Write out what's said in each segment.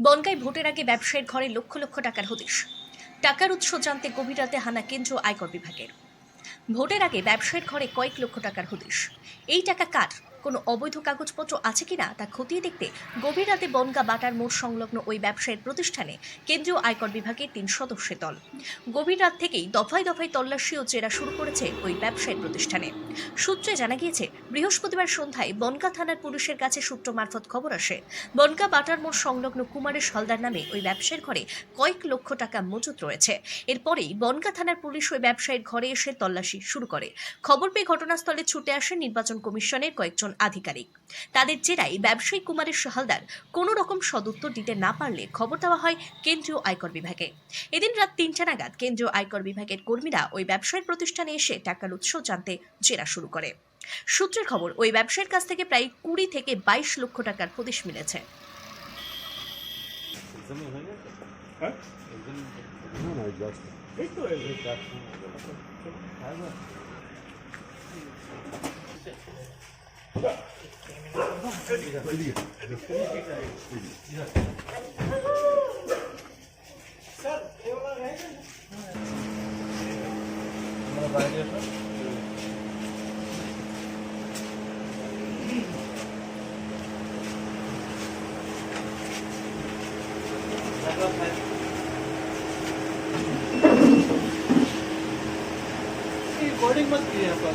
বনগাঁয় ভোটের আগে ব্যবসায়ীর ঘরে লক্ষ লক্ষ টাকার হদিশ। টাকার উৎস জানতে গভীর রাতে হানা কেন্দ্র আয়কর বিভাগের। ভোটের আগে ব্যবসায়ীর ঘরে কয়েক লক্ষ টাকার হদিশ। এই টাকা কার? কোনো অবৈধ কাগজপত্র আছে কিনা তা খতিয়ে দেখতে গভীর রাতে বনগা বাটার মোড় সংলগ্ন ওই ব্যবসায়ীর প্রতিষ্ঠানে কেন্দ্রীয় আয়কর বিভাগের তিন সদস্যের দল। গভীর রাত থেকেই দফায় দফায় তল্লাশি ও জেরা শুরু করেছে ওই ব্যবসায়ীর প্রতিষ্ঠানে। সূত্রে জানা গিয়েছে, বৃহস্পতিবার সন্ধ্যায় বনগা থানার পুলিশের কাছে সূত্র মারফত খবর আসে, বনগা বাটার মোড় সংলগ্ন কুমারেশ হলদার নামে ওই ব্যবসায়ীর ঘরে কয়েক লক্ষ টাকা মজুত রয়েছে। এরপরেই বনগা থানার পুলিশ ওই ব্যবসায়ীর ঘরে এসে তল্লাশি শুরু করে। খবর পেয়ে ঘটনাস্থলে ছুটে আসে নির্বাচন কমিশনের কয়েকজন আধিকারিক। তাদের জেরায় ব্যবসায়ী কুমারের হালদার কোনো রকম সদুত্তর দিতে না পারলে খবর দেওয়া হয় কেন্দ্রীয় আয়কর বিভাগে। এদিন রাত তিনটা নাগাদ কেন্দ্রীয় আয়কর বিভাগের কর্মীরা ওই ব্যবসায়ীর প্রতিষ্ঠানে এসে টাকার উৎস জানতে জেরা শুরু করে। সূত্রের খবর, ওই ব্যবসায়ীর কাছ থেকে প্রায় কুড়ি থেকে বাইশ লক্ষ টাকার হদিশ মিলেছে। এক্সামে হয়ে? তো रिकॉर्डिंग मत कीजिए पर।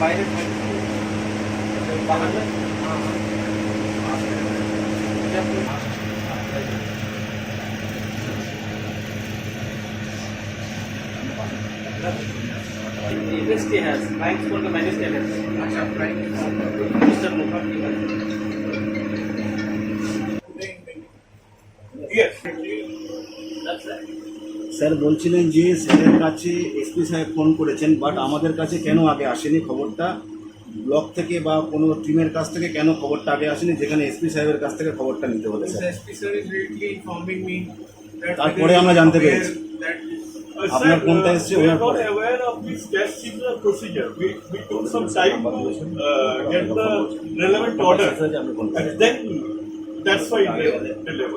বাইরে Bangla University has banks for the magistrate has. Mr. Mukherjee has. Yes. That's right. Sir বলছিলেন যে স্যারের কাছে এসপি সাহেব ফোন করেছেন বাট আমাদের কাছে কেন আগে আসেনি খবরটা? ব্লক থেকে বা কোনো টিমের কাছ থেকে কেন খবরটা আগে আসেনি যেখানে এসপি সাহেবের কাছ থেকে খবরটা নিতে হবে তারপরে আমরা জানতে পেরেছি। আপনার ফোনটা এসছে that's why the delay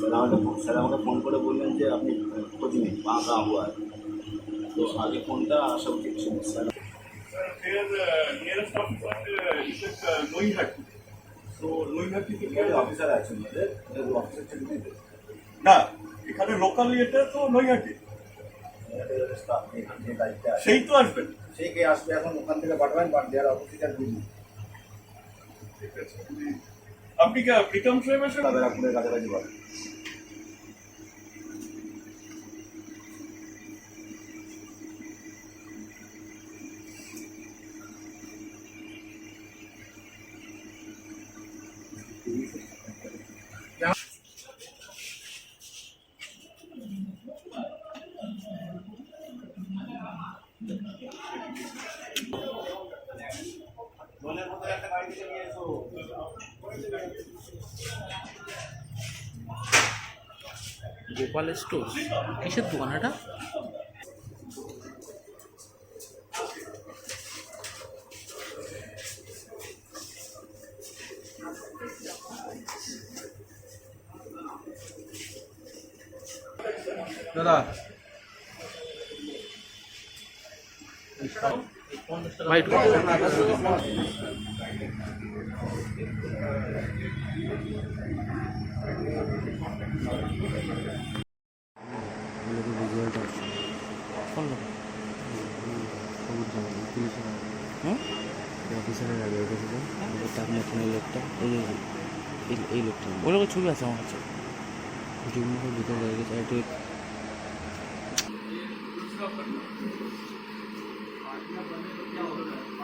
sir আমাকে স্যার আমাকে ফোন করে বললেন যে আপনি খোঁজ নেই পাঁকা হুয়া তো আগে ফোনটা আসা উচিত ছিল স্যার। Noihati. So, Noihati থেকে অফিসার আছেন অফিসার থেকে দিতে। না এখানে লোকাল ইয়েটা তো নৈহাটি সেই তো আসবেন। সে কে আসবে এখন ওখান থেকে পাঠাবেন বাট দেয়ার অফিসার বুঝি ঠিক আছে আপনি কি? প্রীতম সাহেবের সঙ্গে তাদের আপনাদের কাছাকাছি পাবেন গোপাল স্টোর? কিসের দোকান এটা? दादा ভাই ফোন নম্বর হুম অফিসারের আগে রেখেছিলাম আপনার ফোনের লোকটা এই যে এই- এই লোকটা ওই লোকের ছবি আছে আমার কাছে জুম করে ভিতরে লেগে গেছে একটু पार्टियां बने तो क्या होता है